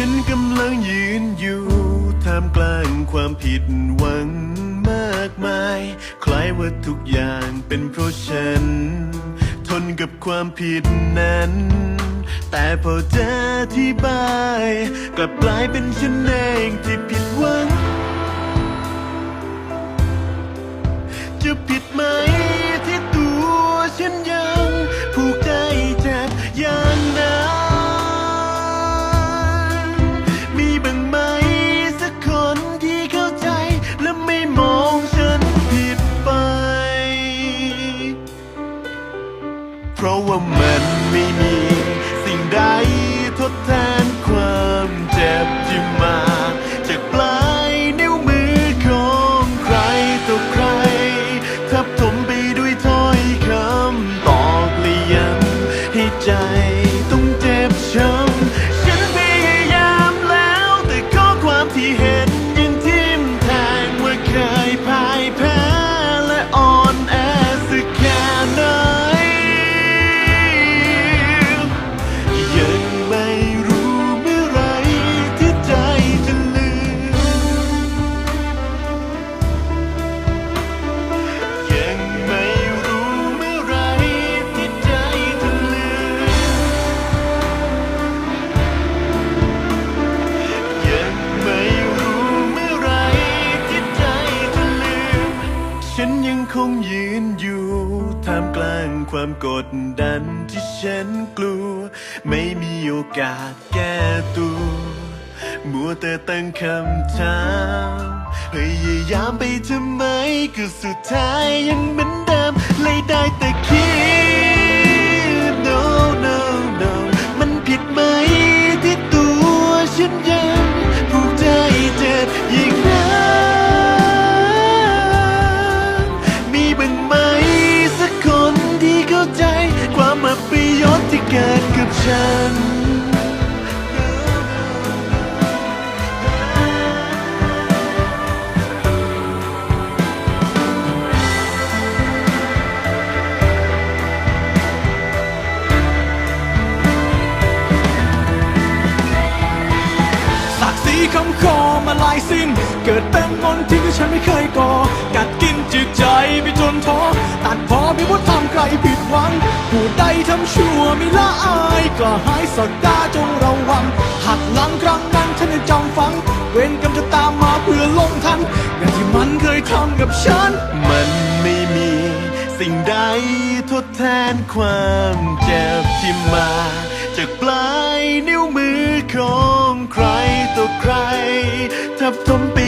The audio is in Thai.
ฉันกำลังยืนอยู่ท่ามกลางความผิดหวังมากมาย คล้ายว่าทุกอย่างเป็นเพราะฉัน ทนกับความผิดนั้น แต่พอเจอที่บาย กลับกลายเป็นฉันเองที่ผิดหวัง จะผิดไหม เพราะว่ามันไม่มี สิ่งใดทดแทนความเจ็บที่มา จากปลายนิ้วมือของใครต่อใคร ทับถมไปด้วยถ้อยคำตอกและย้ำให้ใจ งยืนอยู่ท่ามกลางความกดดันที่ฉันกลัว ไม่มีโอกาสแก้ตัว มัวแต่ตั้งคำถามพยายามไปทำไมก็สุดท้ายยังเหมือนเดิมเลยได้แต่คิดีคำคอมาลายสิ้น เกิดเป็นมนทินที่ฉันไม่เคยก่อ กัดกินจิตใจไปจนท้อ ตัดพอไม่ว่าทำใครผิดหวัง ผู้ใดทำชั่วไม่ละอายกล้าหายสักดาจงระวัง หักหลังครั้งนั้นฉันยังจำฝัง เวรกรรมจะตามมาเพื่อลงทันอย่างที่มันเคยทำกับฉัน มันไม่มีสิ่งใดทดแทนความเจ็บที่มา จากปลายนิ้วมือของใครต่อใครทับถมปี